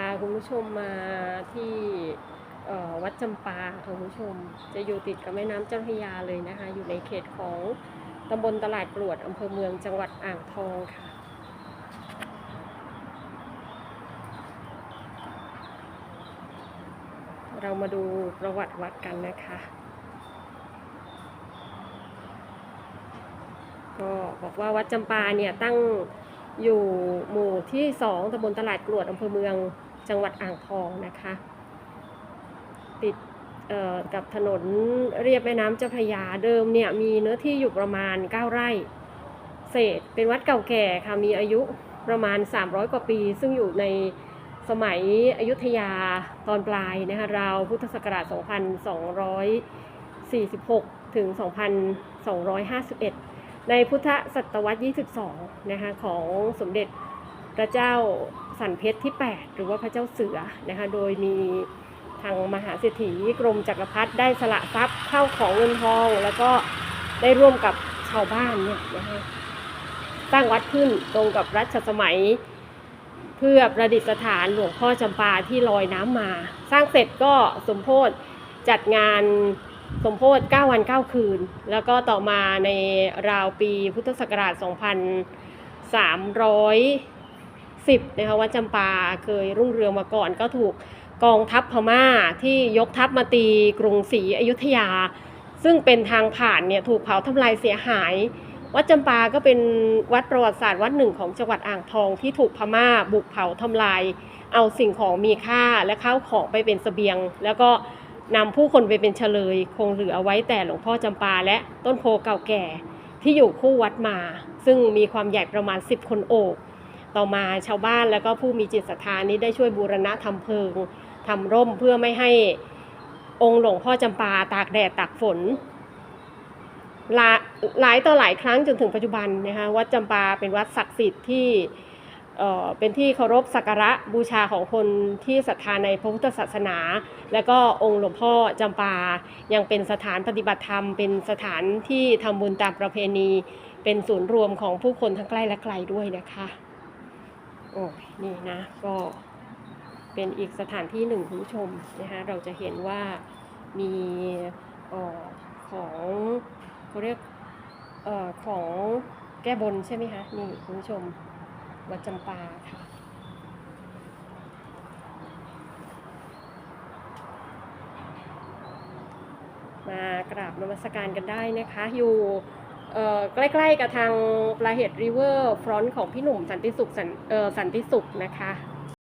าคุณผู้ชมมาที่วัดจำปาค่ะคุณผู้ชม จะอยู่ติดกับแม่น้ำเจ้าพระยาเลยนะคะ อยู่ในเขตของตำบลตลาดกรวดอำเภอเมืองจังหวัดอ่างทองค่ะเรามาดูประวัติวัดกันนะคะ ก็บอกว่าวัดจำปาเนี่ยตั้งอยู่ ที่สองตำบลตลาดกรวดอำเภอเมืองจังหวัดอ่างทองนะคะ ติดกับถนนเรียบแม่น้ำเจ้าพระยาเดิมเนี่ยมีเนื้อที่อยู่ประมาณ 9 ไร่เศษเป็นวัดเก่าแก่ค่ะมีอายุประมาณ 300 กว่าปี ซึ่งอยู่ในสมัยอยุธยาตอนปลายนะคะราวพุทธศักราช 2246 ถึง 2251 ในพุทธศตวรรษ 22 นะคะของสมเด็จ พระเจ้าสันเพชรที่ 8 หรือว่าพระเจ้าเสือนะคะโดยมีทางมหาเศรษฐีกรมจักรพรรดิได้สละทรัพย์เข้าของเงินทอง แล้วก็ได้ร่วมกับชาวบ้านเนี่ยนะคะสร้างวัดขึ้นตรงกับรัชสมัย เพื่อประดิษฐานหลวงพ่อจำปาที่ลอยน้ำมา สร้างเสร็จก็สมโพธจัดงานสมโพธ9วัน 9 คืน แล้วก็ต่อมาในราวปีพุทธศักราช 2300 10นะคะวัดจำปาเคยรุ่งเรืองมาก่อนก็ถูกกองทัพพม่าที่ยกทัพมาตีกรุงศรีอยุธยา ซึ่งเป็นทางผ่านเนี่ยถูกเผาทำลายเสียหาย วัดจำปาก็เป็นวัดประวัติศาสตร์วัดหนึ่งของจังหวัดอ่างทองที่ถูกพม่าบุกเผาทำลาย เอาสิ่งของมีค่าและข้าวของไปเป็นเสบียง แล้วก็นำผู้คนไปเป็นเฉลย คงเหลือเอาไว้แต่หลวงพ่อจำปาและต้นโพเก่าแก่ที่อยู่คู่วัดมา ซึ่งมีความใหญ่ประมาณ 10 คนโอบ ต่อมาชาวบ้านแล้วก็ผู้มีจิตศรัทธานี้ได้ช่วยบูรณะทำเพิงทำร่มเพื่อไม่ให้องค์หลวงพ่อจำปาตากแดดตากฝนหลาหลายต่อหลายครั้งจนถึงปัจจุบันนะคะวัดจำปาเป็นวัดศักดิ์สิทธิ์ที่เเป็นที่เคารพสักการะบูชาของคนที่ศรัทธาในพระพุทธศาสนา และก็องค์หลวงพ่อจำปายังเป็นสถานปฏิบัติธรรม เป็นสถานที่ทำบุญตามประเพณี เป็นศูนย์รวมของผู้คนทั้งใกล้และไกลด้วยนะคะ โอ้ยนี่นะก็เป็นอีกสถานที่หนึ่งคุณผู้ชมนะคะเราจะเห็นว่ามีออของเขาเรียกออของแก้บนใช่ไหมคะนี่คุณผู้ชมวัดจำปาค่ะมากราบนมัสการกันได้นะคะอยู่ ใกล้ๆกับทางปลาเห็ดริเวอร์ฟรอนต์ของพี่หนุ่มสันติสุขสันเอ่อสันติสุขนะคะ